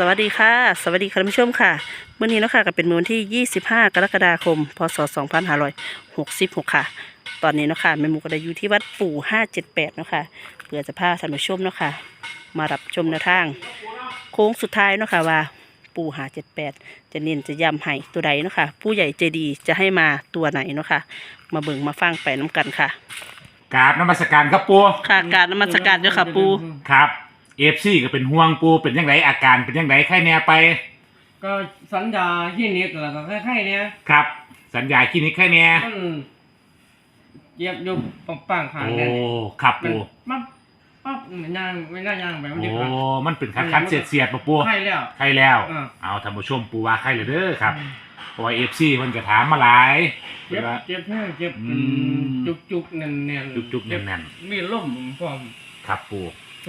สวัสดีค่ะ สวัสดีค่ะท่านผู้ชมค่ะเมื่อนี้เนาะค่ะก็เป็นมื้อวันที่ 25 กรกฎาคม พศ 2566 ค่ะ ตอนนี้เนาะค่ะแม่หมูก็ได้อยู่ที่วัดปู่ 578เนาะค่ะเพื่อจะพาท่านผู้ชมเนาะค่ะมารับชมแนวทาง โค้งสุดท้ายเนาะค่ะว่าปู่578จะเน้นจะย้ำให้ตัวใดเนาะค่ะผู้ใหญ่ใจดีจะให้มาตัวไหนเนาะค่ะมาเบิ่งมาฟังไปน้ำกันค่ะกราบนมัสการครับปูค่ะกรารนมัสการเจ้าค่ะปู่ครับ เอฟซีก็เป็นห่วงปูเป็นยังไงอาการเป็นยังไงไข้แน่ไปก็สัญญาที่นิดแล้วก็คล้ายๆเนี้ยครับ สัญญาคลินิกไข้แน่มันเย็บอยู่ปังปังขางโอ้เนี่ยครับมันปูปั๊บปั๊บมันย่างไม่น่าย่างไปมันโอ้ดีกว่ามันเป็นคันคันๆเสียดเสียดๆปะปูไข้แล้ว ไข้แล้ว อ่า เอาท่านผู้ชมปูว่าไข้เลยเด้อครับเพราะว่าเอฟซีมันก็ถามมาหลายเจ็บว่า เจ็บแห้งเจ็บอืม จุกจุกๆแน่นแน่นจุกๆแน่นมีล่มพร้อมครับปู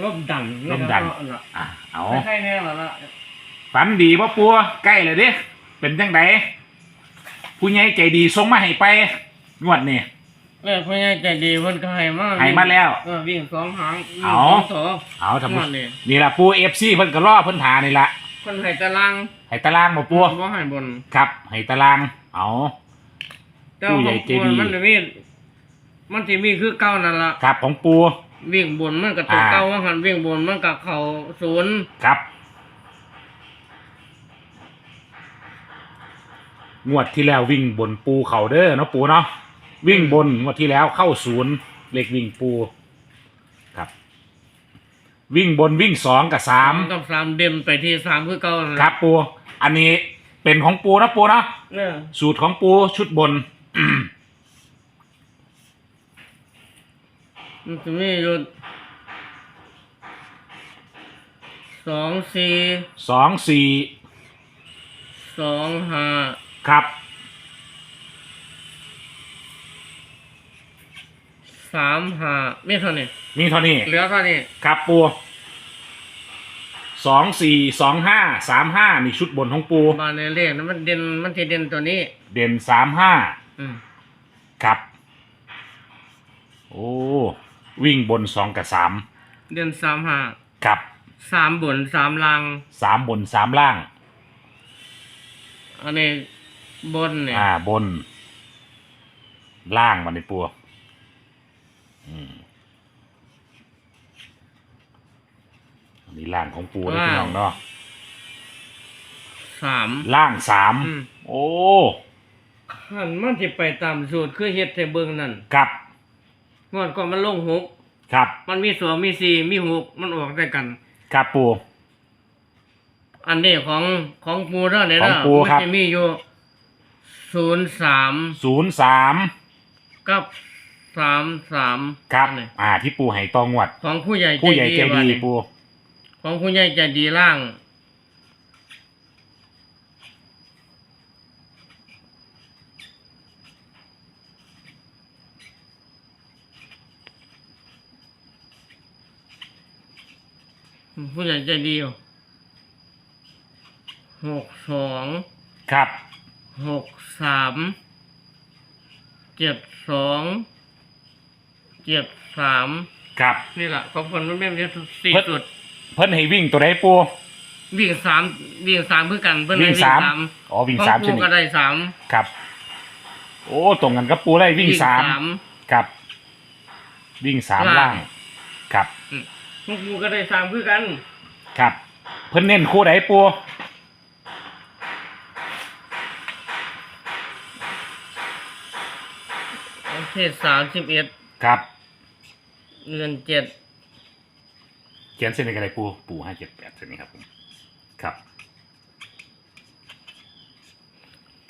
ล่มดันลมดันแล้วก็อะเอาคล้ายๆแน่แล้วล่ะฝันดีปะปูใกล้เลยเด้เป็นยังไงผู้ใหญ่ใจดีส่งมาให้ไปงวดนี่แล้วพ่อใหญ่ใจดีเพิ่นก็ให้มาให้มาแล้วเออวิ่งสองหางวิ่งเอา สองสองเอาท่านผู้งวดนี่นี่ละปูเอฟซีเพิ่นก็รอเพิ่นหานี่ละเพิ่นให้ตารางให้ตารางมาปูบ่ให้บนครับให้ตาราง เอาแต่ผู้ใหญ่ใจดีมันจะมีมันจะมีคือเก่านั่นล่ะครับของปู วิ่งบนมันก็ตัวอ่า เก่าว่าหันวิ่งบนมันก็เข้าศูนย์ครับ งวดที่แล้ววิ่งบนปูเขาเด้อเนาะปูเนาะวิ่งบนงวดที่แล้วเข้าศูนย์เลขวิ่งปูครับ วิ่งบนวิ่งสองกับสามกับสามเด่นไปที่สามคือเก่านั่นคล่ะรับปู อันนี้เป็นของปูนะปูเนาะ เนี่ยสูตรของปูชุดบน มันจะมีอยู่สองสี่สองสี่สองห้าครับสามห้าไม่เท่านี้มีเท่านี้เหลือเท่านี้ครับปูสองสี่สองห้าสามห้านี่ชุดบนของปูบานในเลขนั้นมันเด่นมันจะเด่นตัวนี้เด่นสามห้าอืมครับ โอ้ วิ่งบนสองกับสามเด่นสามห้าครับสามบนสามล่างสามบนสามล่าง อันนี้บนเนี่ยอ่าบน ล่างมันในปูอืมอันนี้ล่างของปูนะพี่น้องเนาะสาม ล่างสามอืม โอ้ขันมันจะไปตามสูตรคือเฮ็ดแต่เบิ่งนั่นครับ งวดก่อนมันลงหกครับ มันมีสองมีสี่มีหกมันออกได้กัน ครับปู อันนี้ของของปูเท่าไหร่ของนะปูมัครับจะมีอยู่ศูนย์สามศูนย์สามกับสามสามครับอันนี้อ่าที่ปูให้ตองวด ของผู้ใหญ่ผู้ใหญ่ใจว่าดีนี่ปู ของผู้ใหญ่ใจดีล่าง ผู้ใหญ่ใจดีหกสองครับหกสามเจ็ดสองเจ็ดสามครับ นี่แหละของคนรุ่นแม่ที่สี่เพิ่นสุด เพิ่นให้วิ่งตัวไหนปูวิ่งสามวิ่งสามเพื่อกันเพื่อนวิ่งให้สามอ๋อวิ่งของสามปูชนิดก็ได้สามครับ โอ้ตรงกันกับปูได้วิ่งสามครับ วิ่งสามล่างครับ ของปูก็ได้สามเพื่อกันครับ เพิ่นเน้นคู่ไหนปูประเทศสามสิบเอ็ดครับเดือนเจ็ดเขียนเส้นในกระไรปูปูห้าเจ็ดแปดเส้นนี้ครับผมครับ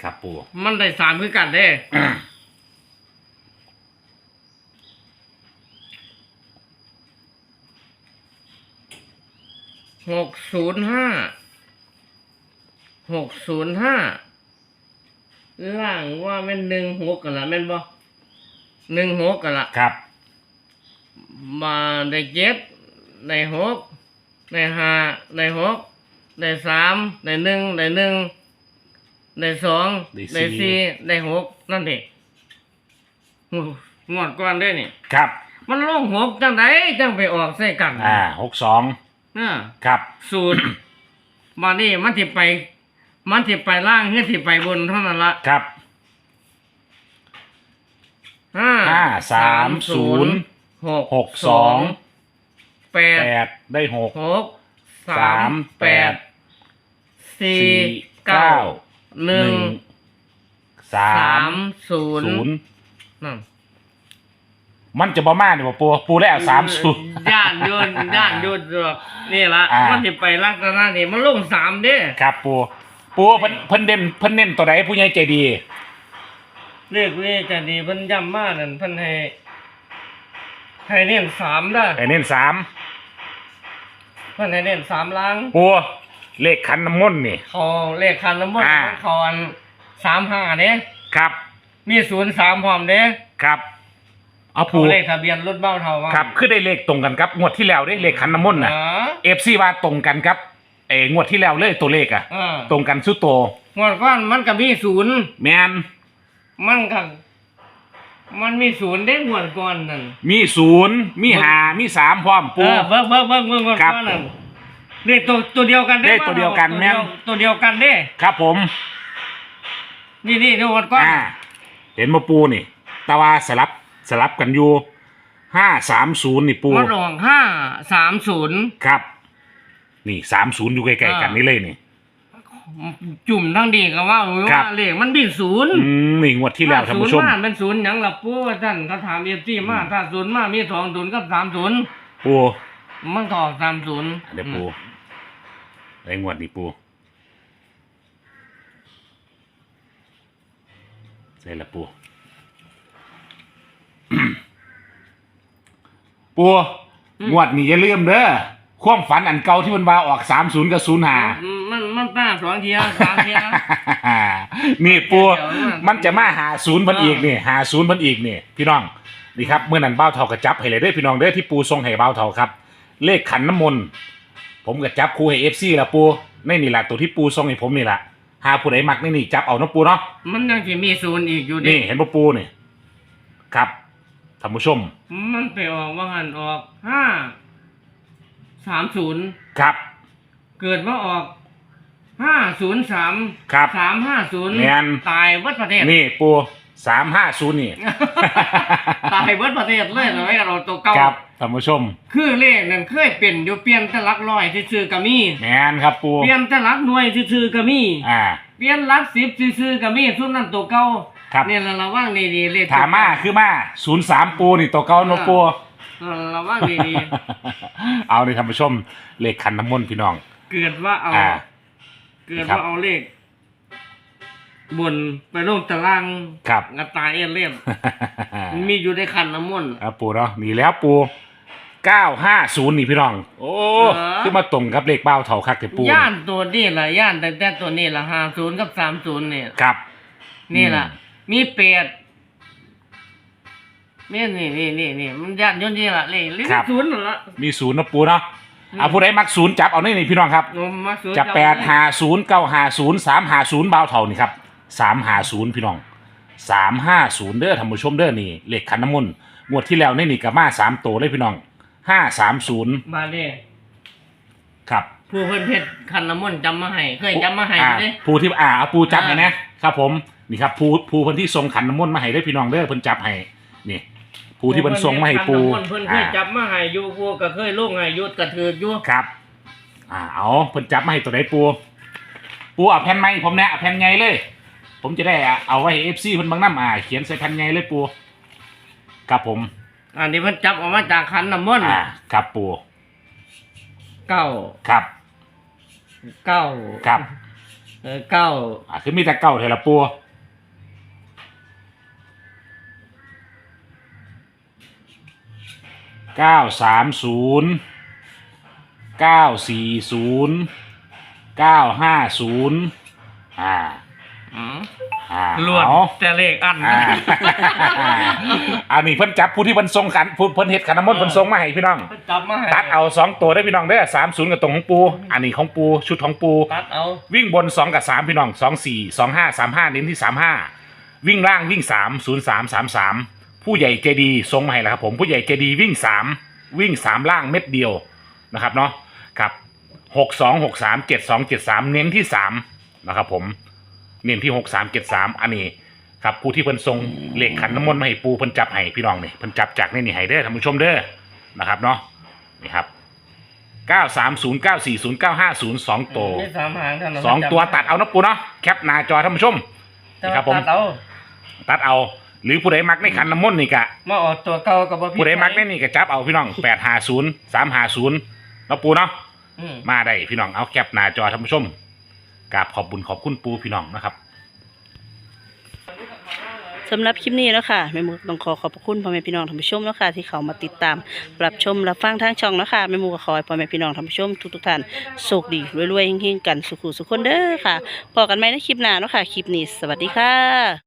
ครับปูมันได้สามเพื่อกันเด้ หกศูนย์ห้าหกศูนย์ห้าล่างว่าแม่นหนึ่งหกกันละแม่นบ่หนึ่งหกกันละครับ มาได้เจ็ดได้หกได้ห้าได้หกได้สามได้หนึ่งได้หนึ่งได้สองได้สี่ได้สี่ได้หกนั่นเด็กงวดก่อนได้นี่ ครับ มันลงหกจังไดจังไปออกใส่กัน อ่าหกสอง น่ะครับสูตรมานี่มันสิไป มันสิไปล่างเฮือสิไปบนเท่านั้นละครับห้าห้าสามศูนย์หกหกสองแปดแปดได้หกหกสาสามมแปแปดดสี่สี่เก้าเก้าหนึ่งสาสามมศูนย์ศูนย์นั่น มันจะบ่มาเนี่ยบ่ปูปูได้เอาสามศูนย์ ย่านโยนย่านโยนดอกนี่ละอ่ามั มันสิไปลักษณะนี่มันลงสามเด้ครับปูปูเพิ่นเพิ่นเด่นเพิ่นเน้นตัวไหนผู้ใหญ่ใจดีเรียกเวจะดีเพิ่นย้ำมานั่นเพิ่นให้ให้เน้นสามเด้อไอ้เน้นสามเพิ่นให้เน้นสามล้างปูเลขขันน้ำมนต์นี่ เขาเลขคันน้ำมันอ่า เขาอันสามห้าเด้ ครับ มีศูนย์สามพร้อมเด้ ครับ เอาเขาปูเลขทะเบียนรถเบ้าเท่าว่าครับคือได้เลขตรงกันครับงวดที่แล้วได้เลขขันน้ำมนต์น่ะอ๋อเอฟซีว่าตรงกันครับเอ้งวดที่แล้วเลยตัวเลขอะอ่าตรงกันสุดโตงวดก้อนมันก็มีศูนย์แมนมันก็มันมีศูนย์ได้งวดก้อนนั่นมีศูนย์มีหามีสามพร้อมเอปูอเบิ่งเบิ่งเบิ่งเบิ่งงวดครับก้อนนั่นเลขตัวตัวเดียวกันได้เลขตัวเดียวกันตัวแม่น ตัวเดียวกันเด้ ครับผมนี่นี่งวดก้อนอ่าเห็นมาปูนี่ แต่ว่าสลับ สลับกันอยู่ห้าสามศูนย์นี่ปูมันออกห้าสามศูนย์ครับ นี่สามศูนย์อยู่ใกล้ๆกันอ่านี่เลยนี่ จุ่มทั้งดีก็ว่าครัว่าบเลขมันบินศูนย์อืมนี่งวดที่แล้วท่านผู้ชม ศูนย์มาเป็นศูนย์หยังละปูว่าท่านเขาถามเอฟซีมาถ้าศูนย์มามีสองศูนย์กับสามศูนย์ปูมันก็ออกสามศูนย์เดี๋ยวปูไอ้งวดนี่ปูใช่ละปู ปูงวดนี่อย่าลืมเด้อความฝันอันเก่าที่มันว่าออกสามศูนย์กับศูนย์หามันมันป้าสองเทียสามเทียนี่ปูเดี๋ยวมันมันจะมาหาศูนย์มันอีกนี่หาศูนย์มันอีกนี่พี่น้องนี่ครับเมื่อนั้นเบ้าเท่ากระจับให้เลยเด้อพี่น้องเด้อที่ปูทรงให้เบ้าเท่าครับ เลขขันน้ำมนต์ผมกระจับคู่ให้เอฟซีละปูในนี่แหละตัวที่ปูทรงให้ผมนี่แหละหาผู้ใดมักนี่นี่จับเอาเนาะปูเนาะมันยังจะมีศูนย์อีกอยู่ดินี่เห็นปูปูนี่ครับ ท่านผู้ชม มันไปออกว่าหันออกห้าสามศูนย์ครับ เกิดว่าออกห้าศูนย์สามครับ สามห้าศูนย์แม่น ตายเบิดประเทศ นี่ปูสามห้าศูนย์นี่ ตายเบิดประเทศเลยเลยเราตัวเก่าครับท่านผู้ชม คือเลขนั่นเคยเป็นอยู่เปลี่ยนแต่หลักร้อยซื่อๆก็มีแมนครับปูเปลี่ยนแต่หลักหน่วยซื่อๆก็มีอ่า เปลี่ยนหลักสิบซื่อๆก็มีทุกนั้นตัวเก่า ครับเนี่ยเราระวังดีๆเลขถามมาคือมาศูนย์สามปูนี่ตัวเก่าเนาะปูเออระวังดีเอาในท่านผู้ชมเลขขันน้ำมนต์พี่น้อง ๆ เกิดว่าเอา อ่า เกิดครับว่าเอาเลข บนไปลงตารางครับ กระตายเอเลี่ยนมีอยู่ในขันน้ำมนต์ ครับปูเนาะนี่แล้วปูเก้าห้าศูนย์นี่พี่น้อง โอ้เหรอคือมาตรงกับเลขเป้าเท่าคักแต่ปูย่านตัวนี่แหละย่านแต่แต่ตัวนี้ละห้าศูนย์กับสามศูนย์เนี่ย ครับนี่แหละอื มมีเป็ดนี่นี่นี่นี่นี่มันย่านอยนนี่ละเลยเลขศูนย์นั่นละมีศูนย์เนาะปูเนาะอืมเอาผู้ใดมักศูนย์จับเอานี่นี่พี่น้องครับงมมาศูนย์จะแปดหาศูนย์เก้าหาศูนย์สามหาศูนย์เบาเท่านี่ครับสามหาศูนย์พี่น้องสามห้าศูนย์เด้อท่านผู้ชมเด้อนี่เลขขันน้ำมนต์งวดที่แล้วนี่นี่กับมาสามตัวเลยพี่น้องห้าสามศูนย์บาเด้ครับผู้เพิ่นเพชรคันน้ำมนต์จำมาให้เคยจำมาให้อ่าเด้ผู้ที่อ่าเอาปูจับให้อ่านะครับผม นี่ครับผู้ผู้คนที่ทรงขันน้ำมนต์มาให้ได้อพี่น้องเด้อเพิ่นจับให้นี่ผู้ที่เพิ่นทรงมาให้ปูคันน้ำมนต์เพิ่นเคอ่ายจับมาให้อยู่พวกก็เคยลงให้อยุดกระถืออยู่ครับ อ่าเอาเพิ่นจับมาให้ตัวไหนปูปูเอาแผ่นไม้ผมเนี่ยเอาแผ่นใหญ่เลย ผมจะได้เอาไว้ให้เอฟซีเพิ่นเบางน้ำอ่าเขียนใส่แผ่นใหญ่เลยปูครับผมอันนี้เพิ่นจับออกมาจากคันน้ำมนต์อ่าครับปูเก้าครับเก้าครับเออเก้าอ่าคือมีแต่เก่าเทละปู เก้าสามศูนย์เก้าสี่ศูนย์เก้าห้าศูนย์อ่าอืมอ่าลวดเอา แต่เลขอันอ่าอันนี้เพิ่นจับผู้ที่เพิ่นทรงขันผู้เพิ่นเฮ็ดขันน้ำมนต์เพิ่นทรงมาให้พี่น้องเพิ่นจับมาให้ตัดเอาสองตัวได้พี่น้องเด้อสามศูนย์กับตรงของปู อันนี้ของปูชุดของปู ตัดเอาวิ่งบนสองกับสามพี่น้องสองสี่สองห้าสามห้าเน้นที่สามห้าวิ่งล่างวิ่งสามศูนย์สามสามสาม ผู้ใหญ่เจดีทรงมาให้แล้วครับผมผู้ใหญ่เจดีวิ่งสามวิ่งสามล่างเม็ดเดียวนะครับเนาะครับหกสองหกสามเจ็ดสองเจ็ดสามเน้นที่สามนะครับผมเน้นที่หกสามเจ็ดสามอันนี้ครับผู้ที่เพิ่นทรงเลขขันน้ำมนต์มาให้ปูเพิ่นจับให้พี่น้องนี่เพิ่นจับจากในนี่ให้เด้อท่านผู้ชมเด้อนะครับเนาะนี่ครับเก้าสามศูนย์เก้าสี่ศูนย์เก้าห้าศูนย์สองตัวมีสามหางเท่านั้นสองตัวตัดเอานะปูเนาะแคปหน้าจอท่านผู้ชมแต่ครัว่าบผม ตัดเอาตัดเอา หรือผู้ใดมักในขันน้ำมนต์นี่กะ มาออกตัวเก่ากับบ่ผิผู้ใดมักในนี่ก็จับเอาพี่น้องแปดห้าศูนย์สามห้าศูนย์นาะปูเนาะ อืมมาได้พี่น้องเอาแคปหน้าจอท่านผู้ชมกราบขอบบุญขอบคุณปูพี่น้องนะครับ สำหรับคลิปนี้แล้วค่ะแม่หมูต้องขอขอบพระคุณพ่อแม่พี่น้องท่านผู้ชมแล้วค่ะที่เขามาติดตามรับชมรับฟังทางช่องแล้วค่ะแม่หมูก็ขอให้พ่อแม่พี่น้องท่านผู้ชมทุกๆท่านโชคดีรวยๆเฮงๆกันสุขุสุขคนเด้อค่ะพอกันไหมในคลิปหน้าเนาะค่ะคลิปนี้สวัสดีค่ะ